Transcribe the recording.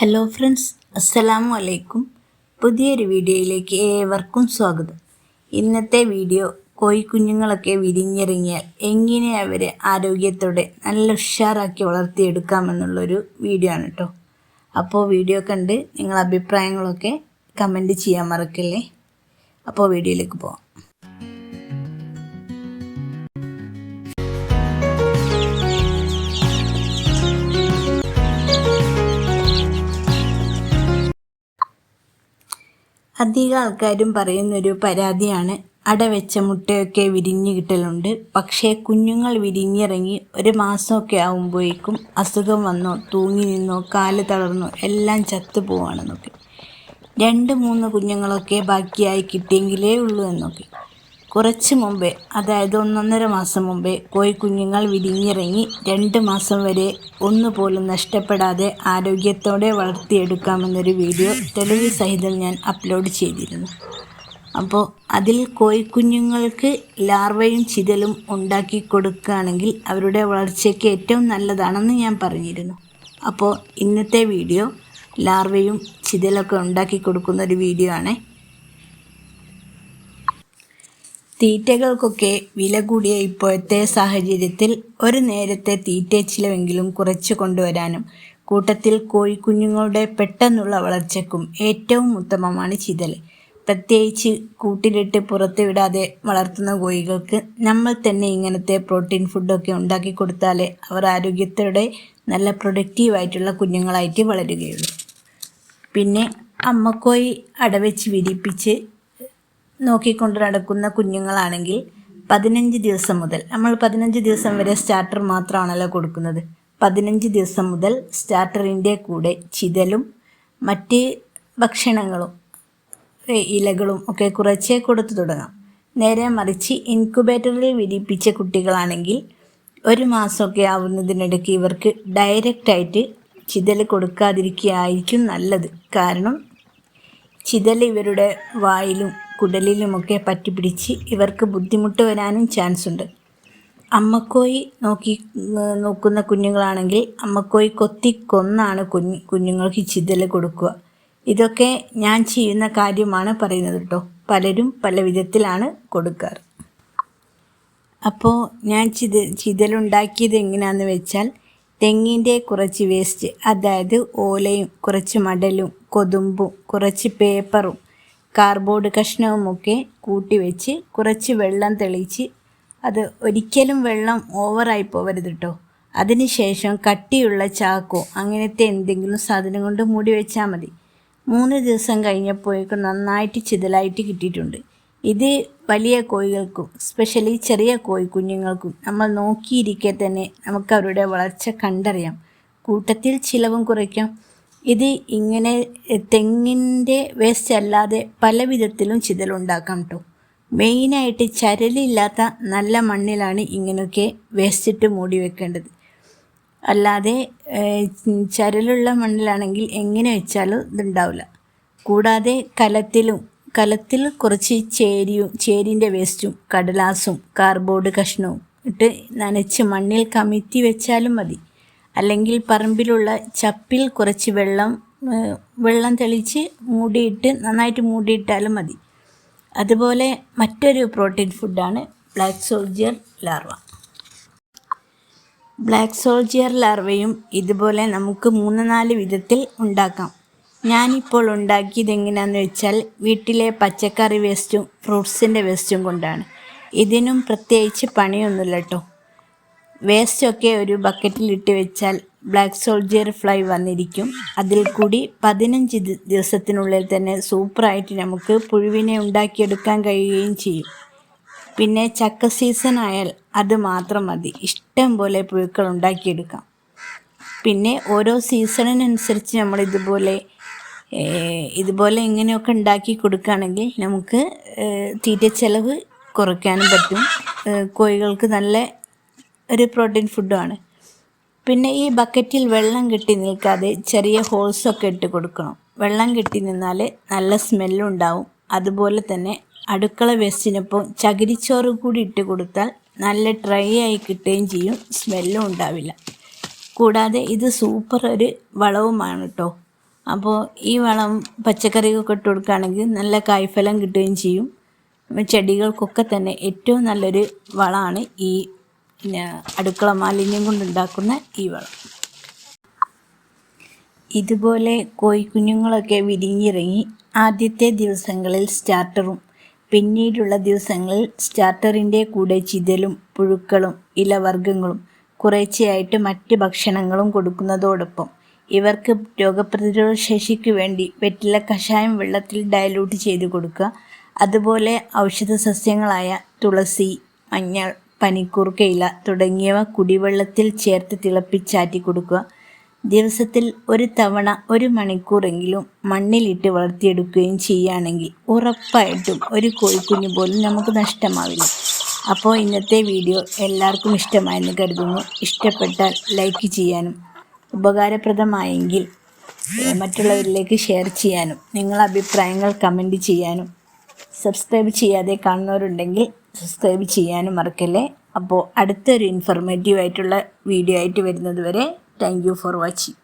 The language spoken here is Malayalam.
ഹലോ ഫ്രണ്ട്സ് അസ്സലാമു അലൈക്കും പുതിയൊരു വീഡിയോയിലേക്ക് ഏവർക്കും സ്വാഗതം. ഇന്നത്തെ വീഡിയോ കോഴിക്കുഞ്ഞുങ്ങളൊക്കെ വിരിഞ്ഞിറങ്ങിയാൽ എങ്ങനെ അവരെ ആരോഗ്യത്തോടെ നല്ല ഉഷാറാക്കി വളർത്തിയെടുക്കാമെന്നുള്ളൊരു വീഡിയോ ആണ് കേട്ടോ അപ്പോൾ വീഡിയോ കണ്ട് നിങ്ങൾ അഭിപ്രായങ്ങളൊക്കെ കമന്റ് ചെയ്യാൻ മറക്കല്ലേ? അപ്പോൾ വീഡിയോയിലേക്ക് പോവാം. അധികം ആൾക്കാരും പറയുന്നൊരു പരാതിയാണ്. അട വെച്ച മുട്ടയൊക്കെ വിരിഞ്ഞ് കിട്ടലുണ്ട്. പക്ഷേ കുഞ്ഞുങ്ങൾ വിരിഞ്ഞിറങ്ങി ഒരു മാസമൊക്കെ ആകുമ്പോഴേക്കും അസുഖം വന്നോ തൂങ്ങി നിന്നോ കാൽ തളർന്നോ എല്ലാം ചത്തു ചത്തുപോവാണെന്നൊക്കെ രണ്ട് മൂന്ന് കുഞ്ഞുങ്ങളൊക്കെ ബാക്കിയായി കിട്ടിയെങ്കിലേ ഉള്ളൂ എന്നൊക്കെ. കുറച്ച് മുമ്പേ അതായത് ഒന്നൊന്നര മാസം മുമ്പേ കോഴിക്കുഞ്ഞുങ്ങൾ വിരിഞ്ഞിറങ്ങി രണ്ട് മാസം വരെ ഒന്നുപോലും നഷ്ടപ്പെടാതെ ആരോഗ്യത്തോടെ വളർത്തിയെടുക്കാമെന്നൊരു വീഡിയോ തെളിവ് സഹിതം ഞാൻ അപ്ലോഡ് ചെയ്തിരുന്നു. അപ്പോൾ അതിൽ കോഴിക്കുഞ്ഞുങ്ങൾക്ക് ലാർവയും ചിതലും ഉണ്ടാക്കി കൊടുക്കുകയാണെങ്കിൽ അവരുടെ വളർച്ചയ്ക്ക് ഏറ്റവും നല്ലതാണെന്ന് ഞാൻ പറഞ്ഞിരുന്നു. അപ്പോൾ ഇന്നത്തെ വീഡിയോ ലാർവയും ചിതലൊക്കെ ഉണ്ടാക്കി കൊടുക്കുന്ന ഒരു വീഡിയോ ആണേ. തീറ്റകൾക്കൊക്കെ വില കൂടിയ ഇപ്പോഴത്തെ സാഹചര്യത്തിൽ ഒരു നേരത്തെ തീറ്റ ചിലവെങ്കിലും കുറച്ചു കൊണ്ടുവരാനും കൂട്ടത്തിൽ കോഴിക്കുഞ്ഞുങ്ങളുടെ പെട്ടെന്നുള്ള വളർച്ചയ്ക്കും ഏറ്റവും ഉത്തമമാണ് ചിതൽ. പ്രത്യേകിച്ച് കൂട്ടിലിട്ട് പുറത്ത് വിടാതെ വളർത്തുന്ന കോഴികൾക്ക് നമ്മൾ തന്നെ ഇങ്ങനത്തെ പ്രോട്ടീൻ ഫുഡൊക്കെ ഉണ്ടാക്കി കൊടുത്താലേ അവർ ആരോഗ്യത്തോടെ നല്ല പ്രൊഡക്റ്റീവായിട്ടുള്ള കുഞ്ഞുങ്ങളായിട്ട് വളരുകയുള്ളൂ. പിന്നെ അമ്മക്കോയി അടവെച്ച് വിരിപ്പിച്ച് നോക്കിക്കൊണ്ട് നടക്കുന്ന കുഞ്ഞുങ്ങളാണെങ്കിൽ പതിനഞ്ച് ദിവസം മുതൽ നമ്മൾ പതിനഞ്ച് ദിവസം വരെ സ്റ്റാർട്ടർ മാത്രമാണല്ലോ കൊടുക്കുന്നത്. പതിനഞ്ച് ദിവസം മുതൽ സ്റ്റാർട്ടറിന്റെ കൂടെ ചിതലും മറ്റ് ഭക്ഷണങ്ങളും ഇലകളും ഒക്കെ കുറച്ചേ കൊടുത്തു തുടങ്ങാം. നേരെ മറിച്ച് ഇൻക്യുബേറ്ററിൽ വിരിപ്പിച്ച കുട്ടികളാണെങ്കിൽ ഒരു മാസമൊക്കെ ആവുന്നതിനിടയ്ക്ക് ഇവർക്ക് ഡയറക്റ്റായിട്ട് ചിതൽ കൊടുക്കാതിരിക്കുകയായിരിക്കും നല്ലത്. കാരണം ചിതൽ ഇവരുടെ വായിലും കുടലിലുമൊക്കെ പറ്റിപ്പിടിച്ച് ഇവർക്ക് ബുദ്ധിമുട്ട് വരാനും ചാൻസ് ഉണ്ട് അമ്മക്കോയി നോക്കി നോക്കുന്ന കുഞ്ഞുങ്ങളാണെങ്കിൽ അമ്മക്കോയി കൊത്തി കൊന്നാണ് കുഞ്ഞ് കുഞ്ഞുങ്ങൾക്ക് ചിതൽ കൊടുക്കുക. ഇതൊക്കെ ഞാൻ ചെയ്യുന്ന കാര്യമാണ് പറയുന്നത് കേട്ടോ. പലരും പല വിധത്തിലാണ് കൊടുക്കാറ് അപ്പോൾ ഞാൻ ചിത ചിതലുണ്ടാക്കിയത് എങ്ങനെയാണെന്ന് വെച്ചാൽ തെങ്ങിന്റെ കുറച്ച് വേസ്റ്റ് അതായത് ഓലയും കുറച്ച് മടലും കൊതുമ്പും കുറച്ച് പേപ്പറും കാർബോർഡ് കഷ്ണവുമൊക്കെ കൂട്ടി വെച്ച് കുറച്ച് വെള്ളം തെളിച്ച് അത് ഒരിക്കലും വെള്ളം ഓവറായി പോവരുത് കേട്ടോ അതിനുശേഷം കട്ടിയുള്ള ചാക്കോ അങ്ങനത്തെ എന്തെങ്കിലും സാധനം കൊണ്ട് മൂടി വെച്ചാൽ മതി. മൂന്ന് ദിവസം കഴിഞ്ഞപ്പോഴേക്കും നന്നായിട്ട് ചിതലായിട്ട് കിട്ടിയിട്ടുണ്ട്. ഇത് വലിയ കോഴികൾക്കും സ്പെഷ്യലി ചെറിയ കോഴി കുഞ്ഞുങ്ങൾക്കും നമ്മൾ നോക്കിയിരിക്കെ തന്നെ നമുക്ക് അവരുടെ വളർച്ച കണ്ടറിയാം. കൂട്ടത്തിൽ ചിലവും കുറയ്ക്കാം. ഇത് ഇങ്ങനെ തെങ്ങിന്റെ വേസ്റ്റ് അല്ലാതെ പല വിധത്തിലും ചിതലുണ്ടാക്കാം കേട്ടോ മെയിനായിട്ട് ചരലില്ലാത്ത നല്ല മണ്ണിലാണ് ഇങ്ങനെയൊക്കെ വേസ്റ്റിട്ട് മൂടി വെക്കേണ്ടത്. അല്ലാതെ ചരലുള്ള മണ്ണിലാണെങ്കിൽ എങ്ങനെ വെച്ചാലും ഇതുണ്ടാവില്ല. കൂടാതെ കലത്തിലും കലത്തിൽ കുറച്ച് ചേരിയും ചേരിന്റെ വേസ്റ്റും കടലാസും കാർബോർഡ് കഷ്ണവും ഇട്ട് നനച്ച് മണ്ണിൽ കമിത്തി വെച്ചാലും മതി. അല്ലെങ്കിൽ പറമ്പിലുള്ള ചപ്പിൽ കുറച്ച് വെള്ളം വെള്ളം തെളിച്ച് മൂടിയിട്ട് നന്നായിട്ട് മൂടിയിട്ടാലും മതി. അതുപോലെ മറ്റൊരു പ്രോട്ടീൻ ഫുഡാണ് black soldier larva. Black soldier ലാർവയും ഇതുപോലെ നമുക്ക് മൂന്ന് നാല് വിധത്തിൽ ഉണ്ടാക്കാം. ഞാനിപ്പോൾ ഉണ്ടാക്കിയത് എങ്ങനെയാണെന്ന് വെച്ചാൽ വീട്ടിലെ പച്ചക്കറി വേസ്റ്റും ഫ്രൂട്ട്സിന്റെ വേസ്റ്റും കൊണ്ടാണ്. ഇതിനും പ്രത്യേകിച്ച് പണിയൊന്നുമില്ല കേട്ടോ. വേസ്റ്റൊക്കെ ഒരു ബക്കറ്റിലിട്ട് വെച്ചാൽ ബ്ലാക്ക് സോൾജിയർ ഫ്ലൈ വന്നിരിക്കും. അതിൽ കൂടി പതിനഞ്ച് ദിവസത്തിനുള്ളിൽ തന്നെ സൂപ്പറായിട്ട് നമുക്ക് പുഴുവിനെ ഉണ്ടാക്കിയെടുക്കാൻ കഴിയുകയും ചെയ്യും. പിന്നെ ചക്ക സീസൺ ആയാൽ അത് മാത്രം മതി. ഇഷ്ടം പോലെ പുഴുക്കൾ ഉണ്ടാക്കിയെടുക്കാം. പിന്നെ ഓരോ സീസണിനനുസരിച്ച് നമ്മൾ ഇതുപോലെ ഇതുപോലെ ഇങ്ങനെയൊക്കെ ഉണ്ടാക്കി കൊടുക്കുകയാണെങ്കിൽ നമുക്ക് തീറ്റ ചെലവ് കുറയ്ക്കാനും പറ്റും. കോഴികൾക്ക് നല്ല ഒരു പ്രോട്ടീൻ ഫുഡുമാണ് പിന്നെ ഈ ബക്കറ്റിൽ വെള്ളം കെട്ടി നിൽക്കാതെ ചെറിയ ഹോൾസൊക്കെ ഇട്ട് കൊടുക്കണം. വെള്ളം കെട്ടി നിന്നാൽ നല്ല സ്മെല്ലുണ്ടാവും അതുപോലെ തന്നെ അടുക്കള വേസ്റ്റിനൊപ്പം ചകിരിച്ചോറ് കൂടി ഇട്ട് കൊടുത്താൽ നല്ല ഡ്രൈ ആയി കിട്ടുകയും ചെയ്യും. സ്മെല്ലും ഉണ്ടാവില്ല. കൂടാതെ ഇത് സൂപ്പർ ഒരു വളവുമാണ് കേട്ടോ അപ്പോൾ ഈ വളം പച്ചക്കറികൾക്ക് ഇട്ട് കൊടുക്കുകയാണെങ്കിൽ നല്ല കായ്ഫലം കിട്ടുകയും ചെയ്യും. ചെടികൾക്കൊക്കെ തന്നെ ഏറ്റവും നല്ലൊരു വളമാണ് ഈ അടുക്കള മാലിന്യം കൊണ്ടുണ്ടാക്കുന്ന ഈ വളം. ഇതുപോലെ കോഴിക്കുഞ്ഞുങ്ങളൊക്കെ വിരിഞ്ഞിറങ്ങി ആദ്യത്തെ ദിവസങ്ങളിൽ സ്റ്റാർട്ടറും പിന്നീടുള്ള ദിവസങ്ങളിൽ സ്റ്റാർട്ടറിന്റെ കൂടെ ചിതലും പുഴുക്കളും ഇലവർഗങ്ങളും കുറേശ്ശെയായിട്ട് മറ്റ് ഭക്ഷണങ്ങളും കൊടുക്കുന്നതോടൊപ്പം ഇവർക്ക് രോഗപ്രതിരോധ ശേഷിക്ക് വേണ്ടി വെറ്റില കഷായം വെള്ളത്തിൽ ഡയലൂട്ട് ചെയ്ത് കൊടുക്കുക. അതുപോലെ ഔഷധ സസ്യങ്ങളായ തുളസി മഞ്ഞൾ പനിക്കൂർക്ക ഇല തുടങ്ങിയവ കുടിവെള്ളത്തിൽ ചേർത്ത് തിളപ്പിച്ചാറ്റി കൊടുക്കുക ദിവസത്തിൽ ഒരു തവണ ഒരു മണിക്കൂറെങ്കിലും മണ്ണിലിട്ട് വളർത്തിയെടുക്കുകയും ചെയ്യുകയാണെങ്കിൽ ഉറപ്പായിട്ടും ഒരു കോഴിക്കുഞ്ഞ് പോലും നമുക്ക് നഷ്ടമാവില്ല. അപ്പോൾ ഇന്നത്തെ വീഡിയോ എല്ലാവർക്കും ഇഷ്ടമായെന്ന് കരുതുന്നു. ഇഷ്ടപ്പെട്ടാൽ ലൈക്ക് ചെയ്യാനും ഉപകാരപ്രദമായെങ്കിൽ മറ്റുള്ളവരിലേക്ക് ഷെയർ ചെയ്യാനും നിങ്ങളുടെ അഭിപ്രായങ്ങൾ കമന്റ് ചെയ്യാനും സബ്സ്ക്രൈബ് ചെയ്യാതെ കാണുന്നവരുണ്ടെങ്കിൽ സബ്സ്ക്രൈബ് ചെയ്യാനും മറക്കല്ലേ? അപ്പോൾ അടുത്തൊരു ഇൻഫർമേറ്റീവ് ആയിട്ടുള്ള വീഡിയോ ആയിട്ട് വരുന്നത് വരെ താങ്ക് ഫോർ വാച്ചിങ്